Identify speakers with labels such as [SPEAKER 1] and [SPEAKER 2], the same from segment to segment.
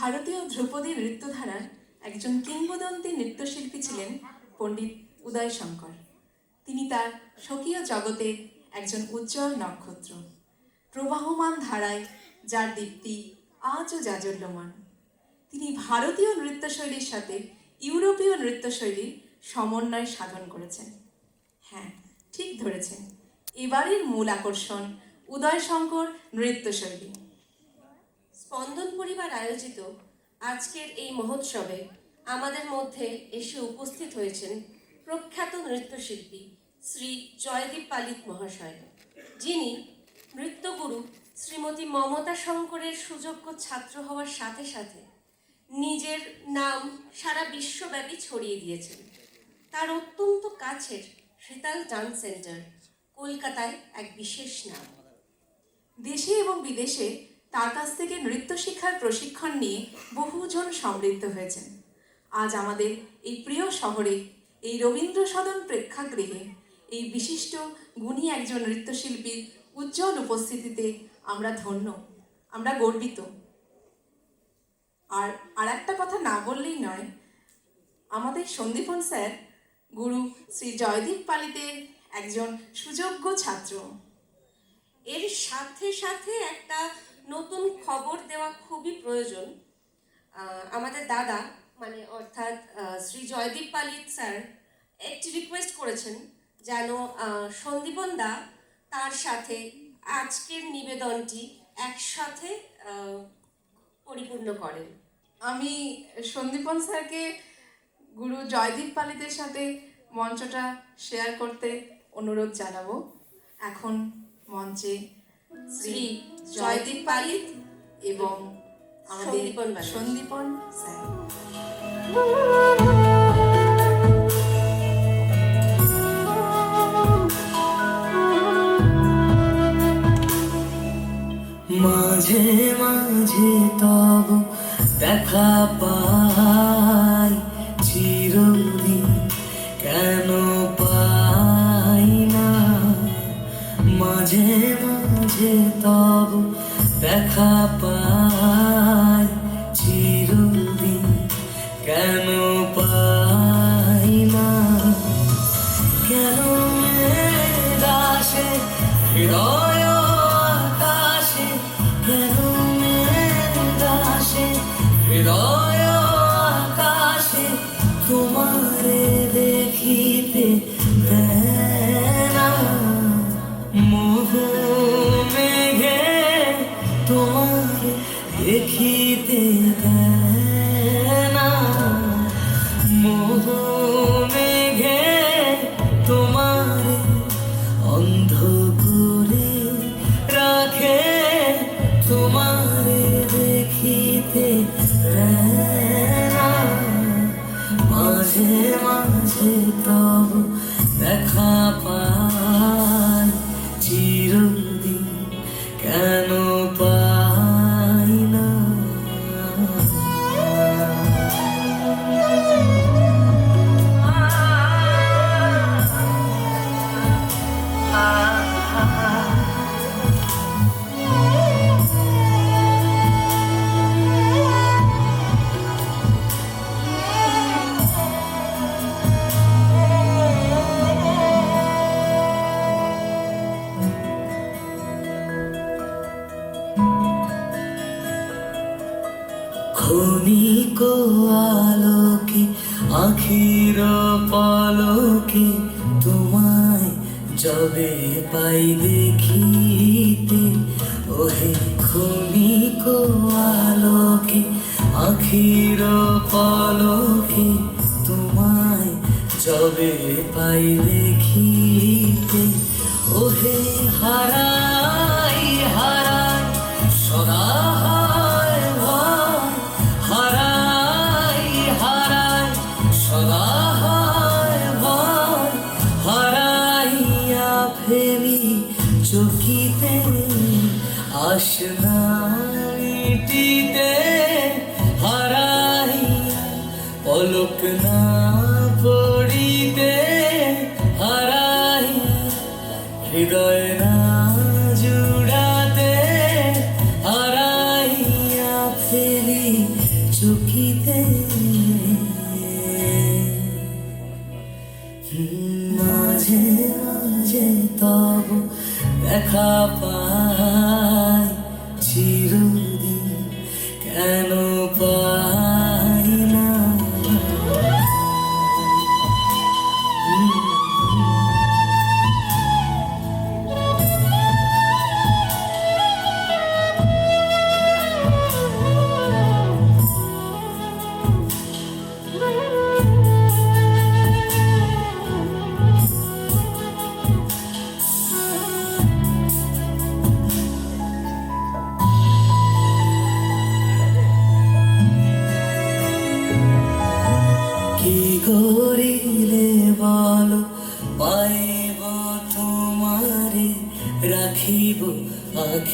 [SPEAKER 1] ভারতীয় ধ্রুপদী নৃত্যধারার একজন কিংবদন্তি নৃত্যশিল্পী ছিলেন পণ্ডিত উদয় শঙ্কর। তিনি তার স্বকীয় জগতে একজন উজ্জ্বল নক্ষত্র, প্রবাহমান ধারায় যার দীপ্তি আজও জাজল্যমান। তিনি ভারতীয় নৃত্যশৈলীর সাথে ইউরোপীয় নৃত্যশৈলীর সমন্বয় সাধন করেছেন। হ্যাঁ ঠিক ধরেছেন। এবারের মূল আকর্ষণ উদয় শঙ্কর নৃত্যশৈলী।
[SPEAKER 2] স্পন্দন পরিবার আয়োজিত আজকের এই মহোৎসবে আমাদের মধ্যে এসে উপস্থিত হয়েছেন প্রখ্যাত নৃত্যশিল্পী শ্রী জয়দীপ পালিত মহাশয়। যিনি নৃত্যগুরু শ্রীমতী মমতা শঙ্করের সুযোগ্য ছাত্র হওয়ার সাথে সাথে নিজের নাম সারা বিশ্বব্যাপী ছড়িয়ে দিয়েছেন। তার অত্যন্ত কাছের শীতাল ডান্স সেন্টার, কলকাতায় এক বিশেষ নাম।
[SPEAKER 1] দেশে এবং বিদেশে তার কাছ থেকে নৃত্য শিক্ষার প্রশিক্ষণ নিয়ে বহুজন সমৃদ্ধ হয়েছেন। আজ আমাদের এই প্রিয় শহরে এই রবীন্দ্র সদন প্রেক্ষাগৃহে এই বিশিষ্ট গুণী একজন নৃত্যশিল্পীর উজ্জ্বল উপস্থিতিতে আমরা ধন্য, আমরা গর্বিত। আর আর একটা কথা না বললেই নয়, আমাদের সন্দীপন স্যার, গুরু শ্রী জয়দীপ পালিতের একজন সুযোগ্য ছাত্র।
[SPEAKER 2] এর সাথে সাথে একটা নতুন খবর দেওয়া খুবই প্রয়োজন। আমাদের দাদা মানে অর্থাৎ শ্রী জয়দীপ পালিত স্যার, একটি রিকোয়েস্ট করেছেন যেন সন্দীপন দা তার সাথে আজকের নিবেদনটি একসাথে পরিপূর্ণ করেন।
[SPEAKER 1] আমি সন্দীপন স্যারকে গুরু জয়দীপ পালিতের সাথে মঞ্চটা শেয়ার করতে অনুরোধ জানাব। এখন মঞ্চে শ্রী জয়দীপ পালিত এবং আমাদের
[SPEAKER 2] সন্দীপন
[SPEAKER 1] স্যার।
[SPEAKER 3] মাঝে মাঝে তব দেখা পাই। কেন পাই না? কেন হৃদয় আকাশে? কেন দাসে হৃদয় আকাশে? তোমারে দেখিতে দেখিতে দেয় আখির পলকে তোমায় যবে পাই দেখিতে। ওহে হারাই হারাই, সদা হারাই হারাই, সদা হারাইয়া চকিতে আসনা পড়িতে হারাইয়া হৃদয় না জুড়াতে হারাইয়া ফেরি চকিতে। মাঝে মাঝে তব দেখা পাই।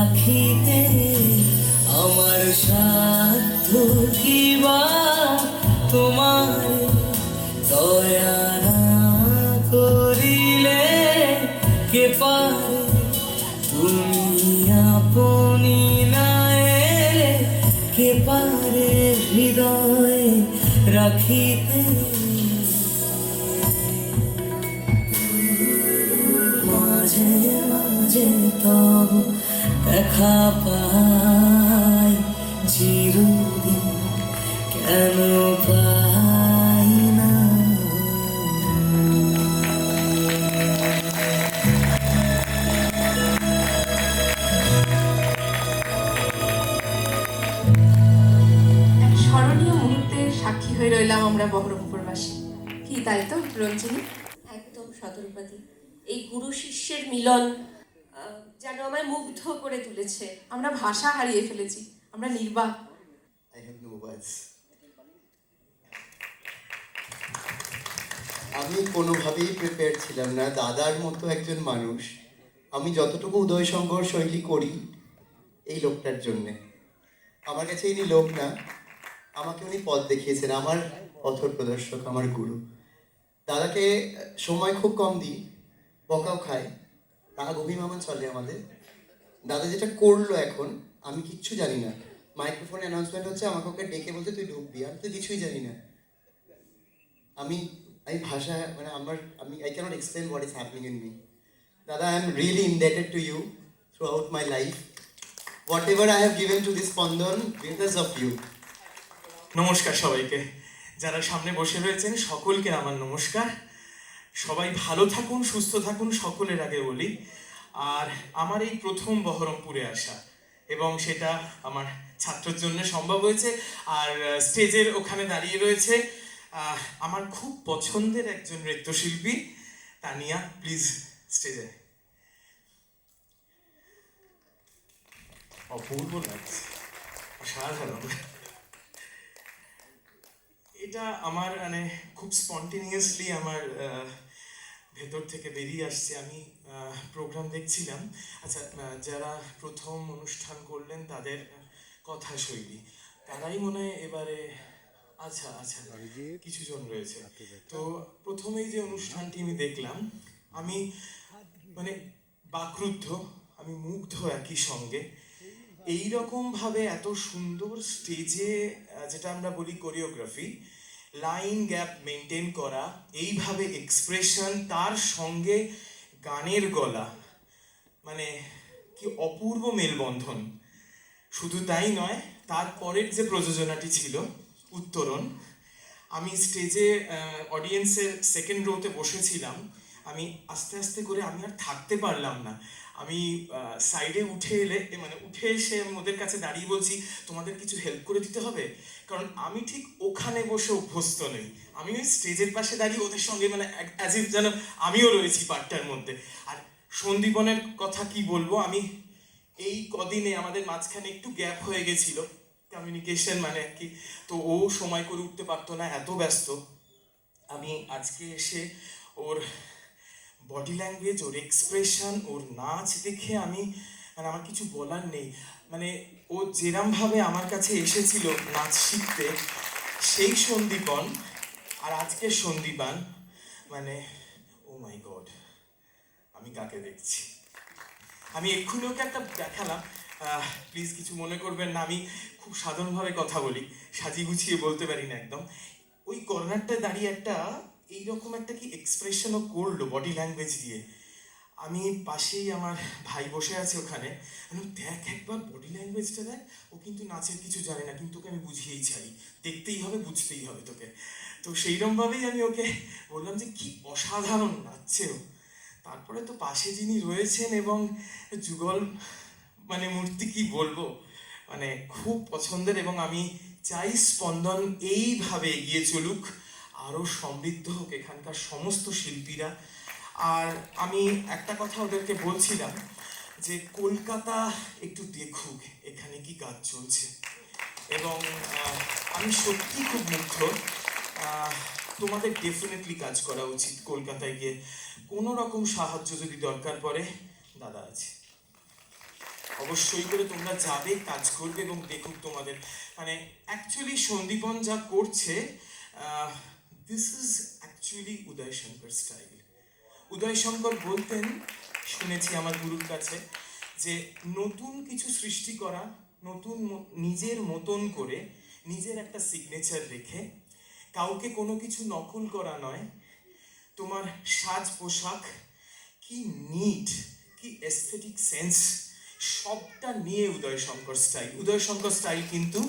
[SPEAKER 3] রাখিতে আমার সাধ্য কিবা তোমার দয়া না করিলে কে পারে তুমি আপনি না এলে কে পারে হৃদয় রাখিতে দেখা পাই চিরদিন কেন পাই না?
[SPEAKER 1] স্মরণীয় মুহূর্তের সাক্ষী হয়ে রইলাম আমরা বহরমপুরবাসী। কি তাই তো রঞ্জিনী?
[SPEAKER 2] একদম সতর্কবাদী। এই গুরু শিষ্যের মিলন যেন আমায় মুগ্ধ করে তুলেছে।
[SPEAKER 1] আমরা ভাষা হারিয়ে ফেলেছি। আমরা নির্বাক.
[SPEAKER 4] আমি কোনোভাবেই প্রিপেয়ার ছিলাম না। দাদার মতো একজন মানুষ। আমি যতটুকু উদয় শঙ্কর শৈলী করি এই লোকটার জন্যে। আমার কাছে ইনি লোক না। আমাকে উনি পথ দেখিয়েছেন। আমার পথর প্রদর্শক, আমার গুরু। দাদাকে সময় খুব কম দিই, বকাও খায় রাগ অভিমান চলে আমাদের। দাদা যেটা করল এখন, আমি কিচ্ছু জানি না। মাইক্রোফোন অ্যানাউন্সমেন্ট হচ্ছে, আমাকে ওকে ডেকে বলতে তুই ঢুকবি আমি তো কিছুই জানি না। আমি আমি ভাষা মানে আমার, আমি I can't explain what is happening in me দাদা I am really indebted to you throughout my life whatever I have given to this Spandan because of you
[SPEAKER 5] নমস্কার সবাইকে। যারা সামনে বসে রয়েছেন, সকলকে আমার নমস্কার। সবাই ভালো থাকুন সুস্থ থাকুন সকলের আগে বলি। আর আমার এই প্রথম বহরমপুরে আসা এবং সেটা আমার ছাত্রের জন্য সম্ভব হয়েছে। আর স্টেজের ওখানে দাঁড়িয়ে রয়েছে আমার খুব পছন্দের একজন নৃত্যশিল্পী তানিয়া প্লিজ স্টেজে। অপূর্ব লাগছে। অসাধারণ। এটা আমার মানে খুব স্পন্টেনিয়াসলি আমার ভেতর থেকে বেরিয়ে আসছে। আমি প্রোগ্রাম দেখছিলাম। আচ্ছা যারা প্রথম অনুষ্ঠান করলেন তাদের কথা শৈলী। তারাই মনে হয় এবারে আচ্ছা আচ্ছা কিছু জন রয়েছে। তো প্রথমেই যে অনুষ্ঠানটি আমি দেখলাম আমি মানে বাকরুদ্ধ আমি মুগ্ধ একই সঙ্গে। এই রকম ভাবে এত সুন্দর স্টেজে যেটা আমরা বলি কোরিওগ্রাফি লাইন গ্যাপ মেনটেন করা, এইভাবে এক্সপ্রেশন তার সঙ্গে গানের গলা। মানে কি অপূর্ব মেলবন্ধন। শুধু তাই নয় তারপরের যে প্রযোজনাটি ছিল উত্তরণ আমি স্টেজে অডিয়েন্সের সেকেন্ড রোতে বসেছিলাম। আমি আস্তে আস্তে করে আমি আর থাকতে পারলাম না। আমি সাইডে উঠে এলে মানে উঠে এসে আমি ওদের কাছে দাঁড়িয়ে বলছি, তোমাদের কিছু হেল্প করে দিতে হবে? কারণ আমি ঠিক ওখানে বসে অভ্যস্ত নেই। আমি ওই স্টেজের পাশে দাঁড়িয়ে ওদের সঙ্গে মানে অ্যাজ ইফ যেন আমিও রয়েছি পার্টটার মধ্যে। আর সন্দীপনের কথা কি বলব? আমি এই কদিনে আমাদের মাঝখানে একটু গ্যাপ হয়ে গেছিল কমিউনিকেশন মানে আর কি? তো ও সময় করে উঠতে পারতো না, এত ব্যস্ত। আমি আজকে এসে ওর বডি ল্যাঙ্গুয়েজ ওর এক্সপ্রেশন ওর নাচ দেখে আমি মানে আমার কিছু বলার নেই। মানে ও যেরমভাবে আমার কাছে এসেছিল নাচ শিখতে, সেই সন্দীপন আর আজকের সন্দীপান মানে ও মাই গড আমি কাকে দেখছি? আমি এক্ষুনি ওকে একটা দেখালাম। প্লিজ কিছু মনে করবেন না, আমি খুব সাধারণভাবে কথা বলি, সাজিয়ে গুছিয়ে বলতে পারি না একদম। ওই কর্নারটায় দাঁড়িয়ে একটা এইরকম একটা কি এক্সপ্রেশনও করল বডি ল্যাঙ্গুয়েজ দিয়ে। আমি পাশেই আমার ভাই বসে আছে ওখানে। আমি দেখ একবার বডি ল্যাঙ্গুয়েজটা দেখ, ও কিন্তু নাচের কিছু জানে না, কিন্তু ওকে আমি বুঝিয়েই চাই দেখতেই হবে, বুঝতেই হবে তোকে। তো সেইরকমভাবেই আমি ওকে বললাম যে, কি অসাধারণ নাচছে ও। তারপরে তো পাশে যিনি রয়েছেন এবং যুগল মানে মূর্তি কি বলব মানে খুব পছন্দের এবং আমি চাই স্পন্দন এইভাবে এগিয়ে চলুক। আরও সমৃদ্ধ হোক এখানকার সমস্ত শিল্পীরা। আর আমি একটা কথা ওদেরকে বলছিলাম যে, কলকাতা একটু দেখুক এখানে কি কাজ চলছে। এবং আমি সত্যি খুব মুগ্ধ। তোমাদের ডেফিনেটলি কাজ করা উচিত কলকাতায় গিয়ে। কোনো রকম সাহায্য যদি দরকার পড়ে, দাদা আছে। অবশ্যই করে তোমরা যাবে, কাজ করবে এবং দেখুক তোমাদের। মানে অ্যাকচুয়ালি সন্দীপন যা করছে this is actually Uday Shankar style Uday Shankar বলতেন, শুনেছি আমার গুরুর কাছে, যে নতুন কিছু সৃষ্টি করা, নতুন নিজের মতন করে, নিজের একটা সিগনেচার রেখে, কাউকে কোনো কিছু নকল করা নয়। তোমার সাজ পোশাক কি নিট কি এস্থেটিক সেন্স সবটা নিয়ে উদয় শঙ্কর স্টাইল। উদয় শঙ্কর স্টাইল কিন্তু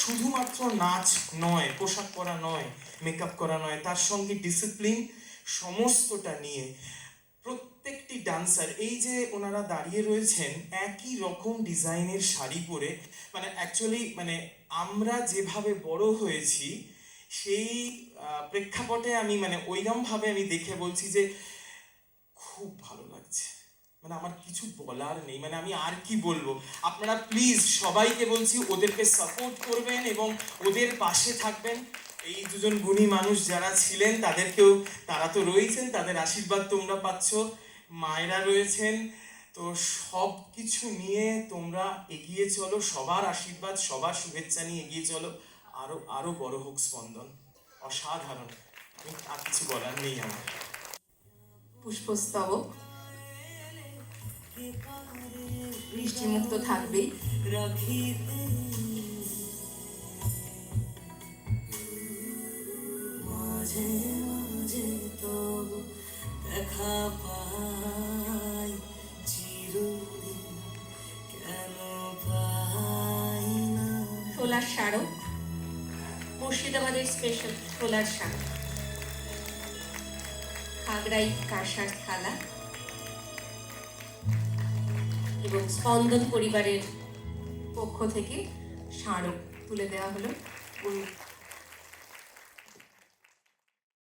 [SPEAKER 5] শুধুমাত্র নাচ নয়, পোশাক পরা নয় মেকআপ করা নয়, তার সঙ্গে ডিসিপ্লিন সমস্তটা নিয়ে প্রত্যেকটি ডান্সার এই যে ওনারা দাঁড়িয়ে রয়েছেন, একই রকম ডিজাইনের শাড়ি পরে মানে অ্যাকচুয়ালি মানে আমরা যেভাবে বড় হয়েছি, সেই প্রেক্ষাপটে আমি মানে ওইরকমভাবে আমি দেখে বলছি যে খুব ভালো মানে আমার কিছু বলার নেই মানে আমি আর কি বলব? আপনারা প্লিজ সবাইকে বলছি, ওদেরকে সাপোর্ট করবেন এবং ওদের পাশে থাকবেন। এই দুজন গুণী মানুষ যারা ছিলেন, তাদেরকেও তারা তো রয়েছেন, তাদের আশীর্বাদ তোমরা পাচ্ছ, মায়েরা রয়েছেন। তো সব কিছু নিয়ে তোমরা এগিয়ে চলো, সবার আশীর্বাদ, সবার শুভেচ্ছা নিয়ে এগিয়ে চলো। আরও আরও বড় হোক স্পন্দন। অসাধারণ। আর কিছু বলার নেই আমার।
[SPEAKER 1] পুষ্পস্তবক। বৃষ্টিমুক্ত থাকবেই।
[SPEAKER 3] রাখিতে মাঝে মাঝে তব দেখা পাই চিরদিন কেন পাই না?
[SPEAKER 2] ছোলার মুর্শিদাবাদের স্পেশাল ছোলার স্মারক খাগড়াই কাঁসার থালা। এবং স্পন্দন পরিবারের
[SPEAKER 1] পক্ষ থেকে স্মারক তুলে দেওয়া হলো।